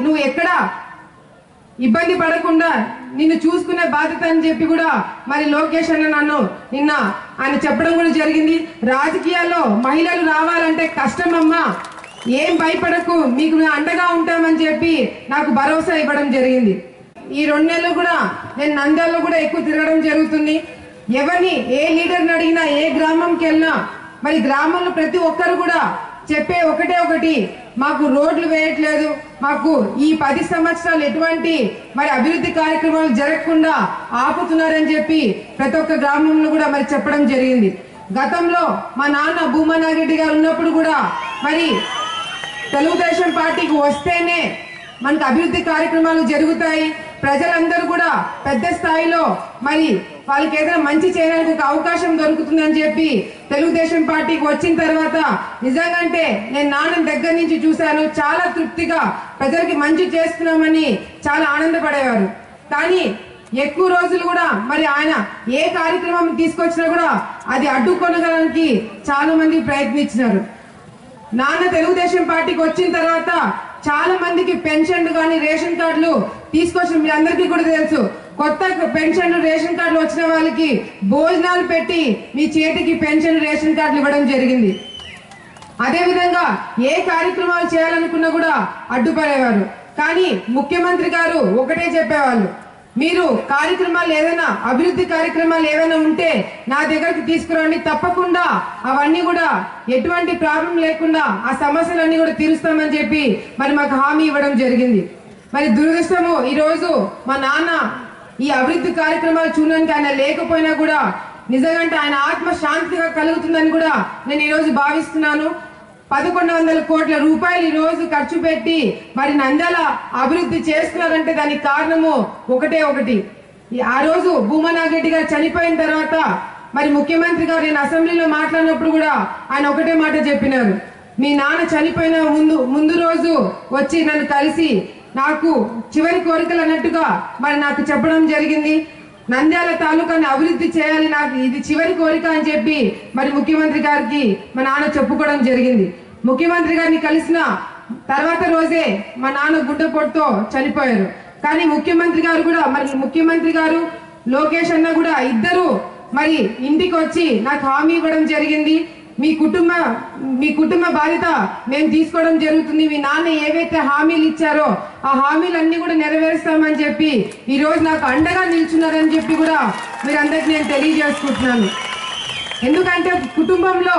నువ్వు ఎక్కడ? ఇబ్బంది పడకుండా నిన్ను చూసుకునే బాధ్యత అని చెప్పి కూడా మరి లోకేష్ అన్న నన్ను నిన్న ఆయన చెప్పడం కూడా జరిగింది. రాజకీయాల్లో మహిళలు రావాలంటే కష్టమమ్మా. ఏం భయపడకు మీకు అండగా ఉంటామని చెప్పి నాకు భరోసా ఇవ్వడం జరిగింది. ఈ రెండు నెలలు కూడా నేను నంద్యాలలో కూడా ఎక్కువ తిరగడం జరుగుతుంది. ఎవరిని ఏ లీడర్ని అడిగినా ఏ గ్రామంకి వెళ్ళినా మరి గ్రామంలో ప్రతి ఒక్కరు కూడా చెప్పే ఒకటే ఒకటి మాకు రోడ్లు వేయట్లేదు మాకు ఈ పది సంవత్సరాలు ఎటువంటి మరి అభివృద్ధి కార్యక్రమాలు జరగకుండా ఆపుతున్నారని చెప్పి ప్రతి ఒక్క గ్రామంలో కూడా మరి చెప్పడం జరిగింది. గతంలో మా నాన్న భూమనారెడ్డి గారు ఉన్నప్పుడు కూడా మరి తెలుగుదేశం పార్టీకి వస్తేనే మనకు అభివృద్ధి కార్యక్రమాలు జరుగుతాయి ప్రజలందరూ కూడా పెద్ద స్థాయిలో మరి వాళ్ళకి ఏదైనా మంచి చేయడానికి ఒక అవకాశం దొరుకుతుందని చెప్పి తెలుగుదేశం పార్టీకి వచ్చిన తర్వాత నిజంగంటే నేను నాన్న దగ్గర నుంచి చూశాను. చాలా తృప్తిగా ప్రజలకి మంచి చేస్తున్నామని చాలా ఆనందపడేవారు. కానీ ఎక్కువ రోజులు కూడా మరి ఆయన ఏ కార్యక్రమం తీసుకొచ్చినా కూడా అది అడ్డుకొనగలడానికి చాలా మంది ప్రయత్నించినారు. నాన్న తెలుగుదేశం పార్టీకి వచ్చిన తర్వాత చాలా మందికి పెన్షన్లు కానీ రేషన్ కార్డులు తీసుకొచ్చిన మీ అందరికీ కూడా తెలుసు. కొత్త పెన్షన్లు రేషన్ కార్డులు వచ్చిన వాళ్ళకి భోజనాలు పెట్టి మీ చేతికి పెన్షన్ రేషన్ కార్డులు ఇవ్వడం జరిగింది. అదేవిధంగా ఏ కార్యక్రమాలు చేయాలనుకున్నా కూడా అడ్డుపడేవారు. కానీ ముఖ్యమంత్రి గారు ఒకటే చెప్పేవాళ్ళు. మీరు కార్యక్రమాలు ఏదైనా అభివృద్ధి కార్యక్రమాలు ఏదైనా ఉంటే నా దగ్గరకు తీసుకురండి. తప్పకుండా అవన్నీ కూడా ఎటువంటి ప్రాబ్లం లేకుండా ఆ సమస్యలన్నీ కూడా తీరుస్తామని చెప్పి మరి మాకు హామీ ఇవ్వడం జరిగింది. మరి దురదృష్టము ఈరోజు మా నాన్న ఈ అభివృద్ధి కార్యక్రమాలు చూడడానికి ఆయన లేకపోయినా కూడా నిజంగా ఆయన ఆత్మ శాంతిగా కలుగుతుందని కూడా నేను ఈరోజు భావిస్తున్నాను. పదకొండు వందల కోట్ల రూపాయలు ఈ రోజు ఖర్చు పెట్టి మరి నంద్యాల అభివృద్ధి చేస్తున్నారంటే దానికి కారణము ఒకటే ఒకటి. ఆ రోజు భూమనాగరెడ్డి గారు చనిపోయిన తర్వాత మరి ముఖ్యమంత్రి గారు నేను అసెంబ్లీలో మాట్లాడినప్పుడు కూడా ఆయన ఒకటే మాట చెప్పినారు. మీ నాన్న చనిపోయిన ముందు ముందు రోజు వచ్చి నన్ను కలిసి నాకు చివరి కోరికలు అన్నట్టుగా మరి నాకు చెప్పడం జరిగింది. నంద్యాల తాలూకాని అభివృద్ధి చేయాలి నాకు ఇది చివరి కోరిక అని చెప్పి మరి ముఖ్యమంత్రి గారికి మా నాన్న చెప్పుకోవడం జరిగింది. ముఖ్యమంత్రి గారిని కలిసిన తర్వాత రోజే మా నాన్న గుండెపోటుతో చనిపోయారు. కానీ ముఖ్యమంత్రి గారు కూడా మరి ముఖ్యమంత్రి గారు లోకేష్ అన్న కూడా ఇద్దరు మరి ఇంటికి వచ్చి నాకు హామీ ఇవ్వడం జరిగింది. మీ కుటుంబ మీ కుటుంబ బాధ్యత మేము తీసుకోవడం జరుగుతుంది. మీ నాన్న ఏవైతే హామీలు ఇచ్చారో ఆ హామీలన్నీ కూడా నెరవేరుస్తామని చెప్పి ఈరోజు నాకు అండగా నిల్చున్నారని చెప్పి కూడా మీరందరికి నేను తెలియజేసుకుంటున్నాను. ఎందుకంటే కుటుంబంలో